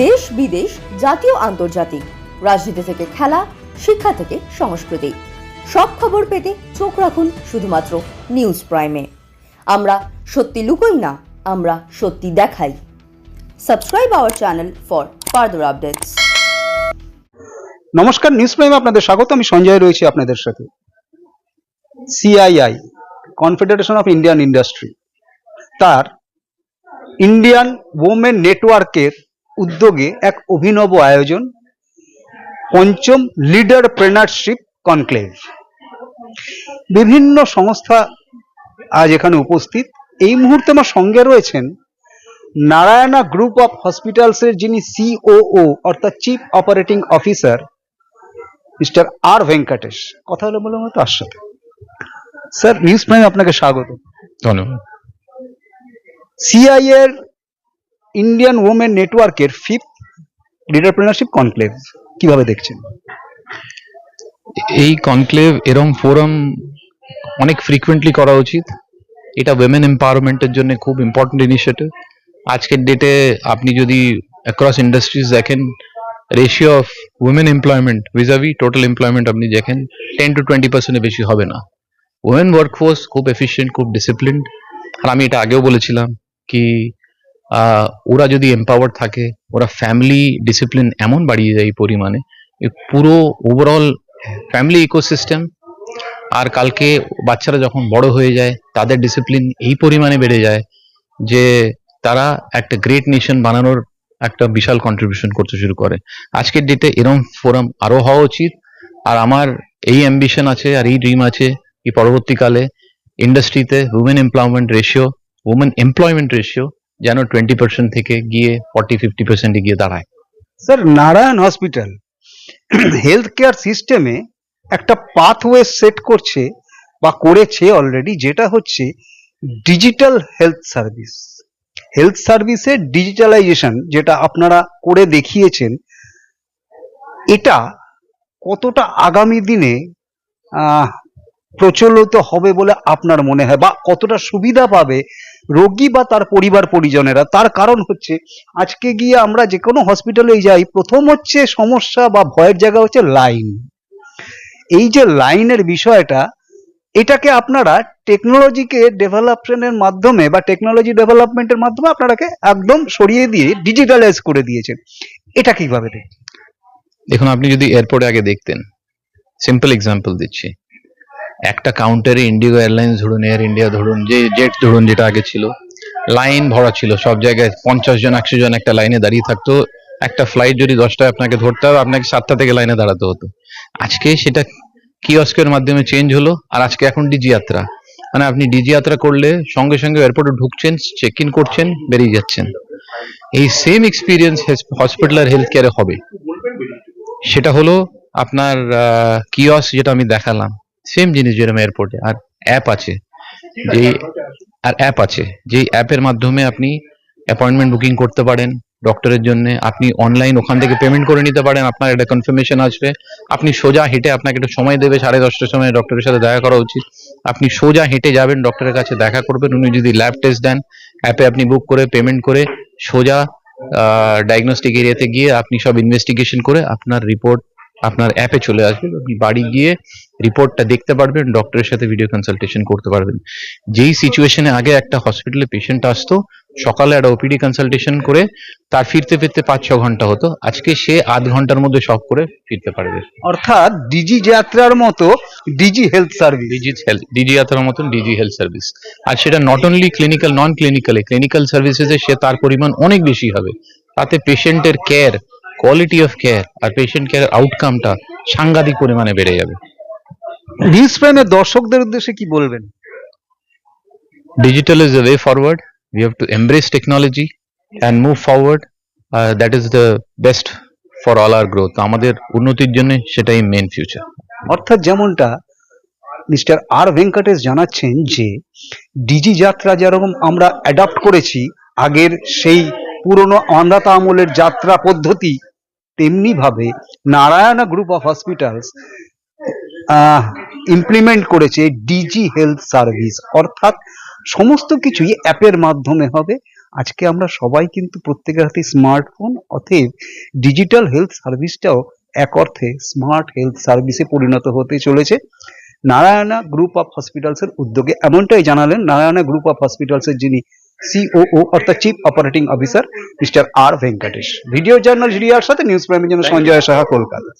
দেশ বিদেশ, জাতীয়, আন্তর্জাতিক। রাজনীতি থেকে খেলা, শিক্ষা থেকে সংস্কৃতি। সব খবর পেতে চোখ রাখুন শুধুমাত্র নিউজ প্রাইমে। আমরা সত্যি লুকোই না, আমরা সত্যি দেখাই। Subscribe our channel for further updates. নমস্কার, নিউজ প্রাইমে আপনাদের স্বাগত, আমি সঞ্জয় রয়েছি আপনাদের সাথে। CII confederation of Indian industry তার ইন্ডিয়ান ওমেন নেটওয়ার্কের উদ্যোগে এক অভিনব আয়োজন পঞ্চম লিডার প্রেনারশিপ কনক্লেভ। বিভিন্ন সংস্থা আজ এখানে উপস্থিত। এই মুহূর্তে আমার সঙ্গে রয়েছেন নারায়ণা গ্রুপ অফ হসপিটালসের যিনি সিওও অর্থাৎ chief operating officer mister R Venkatesh. কথা হলো বলে মতো তার সাথে। স্যার নিউজ প্রাইম আপনাকে স্বাগত। ধন্যবাদ। সিআই এর ইন্ডিয়ান ওমেন নেটওয়ার্কের ফিফথ লিডারপ্রেনারশিপ কনক্লেভ কীভাবে দেখছেন? এই কনক্লেভ এরম ফোরাম অনেক ফ্রিকুয়েন্টলি করা উচিত। এটা উইমেন এম্পাওয়ারমেন্টের জন্য খুব ইম্পর্টেন্ট ইনিশিয়েটিভ আজকের ডেটে আপনি যদি অ্যাক্রস ইন্ডাস্ট্রিজ দেখেন ratio of women employment vis-a-vis total employment আপনি দেখেন টেন টু টোয়েন্টি পার্সেন্টের বেশি হবে না। ওমেন ওয়ার্কফোর্স খুব এফিসিয়েন্ট খুব ডিসিপ্লিনড আর আমি এটা আগেও বলেছিলাম কি ওরা যদি এম্পাওয়ার থাকে, ওরা ফ্যামিলি ডিসিপ্লিন এমন বাড়িয়ে যায় পরিমাণে পুরো ওভারঅল ফ্যামিলি ইকোসিস্টেম আর কালকে বাচ্চারা যখন বড় হয়ে যায়, তাদের ডিসিপ্লিন এই পরিমাণে বেড়ে যায় যে তারা একটা গ্রেট নেশন বানানোর একটা বিশাল কন্ট্রিবিউশন করতে শুরু করে। আজকের ডেটে এরম ফোরাম আরও হওয়া উচিত। আর আমার এই অ্যাম্বিশন আছে, আর এই ড্রিম আছে এই পরবর্তীকালে ইন্ডাস্ট্রিতে women employment ratio women employment ratio যেন টোয়েন্টি পার্সেন্ট থেকে গিয়ে ফর্টি ফিফটি পার্সেন্টে গিয়ে দাঁড়ায়। Sir, Narayana hospital health care সিস্টেমে একটা পাথওয়ে সেট করছে বা করেছে অলরেডি যেটা হচ্ছে ডিজিটাল হেলথ সার্ভিস হেলথ সার্ভিসের ডিজিটালাইজেশন যেটা আপনারা করে দেখিয়েছেন, এটা কতটা আগামী দিনে প্রচলিত হবে বলে আপনার মনে হয় বা কতটা সুবিধা পাবে রোগী বা তার পরিবার পরিজনেরা। তার কারণ হচ্ছে, আজকে গিয়ে আমরা যে কোনো হসপিটালে যাই, প্রথম হচ্ছে সমস্যা বা ভয়ের জায়গা হচ্ছে লাইন এই যে লাইনের বিষয়টা, এটাকে আপনারা টেকনোলজিকে ডেভেলপশনের মাধ্যমে বা টেকনোলজি ডেভেলপমেন্টের মাধ্যমে আপনারাকে একদম সরিয়ে দিয়ে ডিজিটালাইজ করে দিয়েছেন। এটা কীভাবে? দেখুন, আপনি যদি এয়ারপোর্টে আগে দেখতেন সিম্পল এক্সাম্পল দিচ্ছি। একটা কাউন্টারে ইন্ডিগো এয়ারলাইন্স ধরুন এয়ার ইন্ডিয়া ধরুন, যে জেট ধরুন যেটা আগে ছিল লাইন ভরা ছিল, সব জায়গায় পঞ্চাশ জন, একশো জন একটা লাইনে দাঁড়িয়ে থাকতো। একটা ফ্লাইট যদি দশটায় আপনাকে ধরতে হবে, আপনাকে সাতটা থেকে লাইনে দাঁড়াতে হতো। আজকে সেটা কিয়স্কের মাধ্যমে চেঞ্জ হলো, আর আজকে এখন ডিজি যাত্রা মানে আপনি ডিজি যাত্রা করলে সঙ্গে সঙ্গে এয়ারপোর্টে ঢুকছেন চেক ইন করছেন, বেরিয়ে যাচ্ছেন। এই সেম এক্সপিরিয়েন্স হসপিটাল আর হেলথ কেয়ারে হবে। সেটা হলো আপনার কিয়স যেটা আমি দেখালাম। সেম জিনিস যেরকম এয়ারপোর্টে আর অ্যাপ আছে। যে আর অ্যাপ আছে। যে অ্যাপের মাধ্যমে আপনি অ্যাপয়েন্টমেন্ট বুকিং করতে পারেন ডক্টরের জন্য। আপনি অনলাইন ওখান থেকে পেমেন্ট করে নিতে পারেন। আপনার একটা কনফার্মেশন আসবে। আপনি সোজা হেঁটে আপনাকে একটু সময় দেবে। সাড়ে দশটার সময় ডক্টরের সাথে দেখা করা উচিত। আপনি সোজা হেঁটে যাবেন ডক্টরের কাছে দেখা করবেন। উনি যদি ল্যাব টেস্ট দেন অ্যাপে আপনি বুক করে পেমেন্ট করে সোজা ডায়াগনস্টিক এরিয়াতে গিয়ে আপনি সব ইনভেস্টিগেশন করে আপনার রিপোর্ট আপনার অ্যাপে চলে আসবে আপনি বাড়ি গিয়ে রিপোর্টটা দেখতে পারবেন ডক্টরের সাথে ভিডিও কনসালটেশন করতে পারবেন। যেই সিচুয়েশনে আগে একটা হসপিটালে পেশেন্ট আসতো সকালে একটা ওপিডি কনসালটেশন করে তার ফিরতে ফিরতে পাঁচ ছ ঘণ্টা হতো। আজকে সে আধ ঘণ্টার মধ্যে সব করে ফিরতে পারবে। অর্থাৎ ডিজি যাত্রার মতো Digi health service Digi health Digi যাত্রার মতন ডিজি হেলথ সার্ভিস আর সেটা নট অনলি ক্লিনিক্যাল নন ক্লিনিক্যালে ক্লিনিক্যাল সার্ভিসেসে সে তার পরিমাণ অনেক বেশি হবে। তাতে পেশেন্টের কেয়ার কোয়ালিটি অফ কেয়ার আর পেশেন্ট কেয়ার আউটকামটা সাংঘাতিক পরিমাণে বেড়ে যাবে। নিউজ প্রাইমের দর্শকদের উদ্দেশ্যে কি বলবেন? Digital is the way forward. We have to embrace technology and move forward. Uh, that is the best for all our growth. আমাদের উন্নতির জন্য সেটাই মেন ফিউচার অর্থাৎ যেমনটা মিস্টার আর ভেঙ্কটেশ জানাচ্ছেন যে ডিজি যাত্রা যেরকম আমরা অ্যাডাপ্ট করেছি আগের সেই পুরনো আন্দাতা আমলের যাত্রা পদ্ধতি তেমনি ভাবে Narayana group of hospitals implement করেছে ডিজি হেলথ সার্ভিস। অর্থাৎ সমস্ত কিছুই অ্যাপের মাধ্যমে হবে। আজকে আমরা সবাই কিন্তু প্রত্যেকের হাতে স্মার্টফোন অতএব ডিজিটাল হেলথ সার্ভিসটাও এক অর্থে স্মার্ট হেলথ সার্ভিসে পরিণত হতে চলেছে। নারায়ণা গ্রুপ অফ হসপিটালসের উদ্যোগে এমনটাই জানালেন, নারায়ণা গ্রুপ অফ হসপিটালসের যিনি সিওও অর্থাৎ chief operating officer mister R Venkatesh video journalist রিয়ার সাথে নিউজ প্রাইমের জন্য সঞ্জয় সাহা কলকাতা।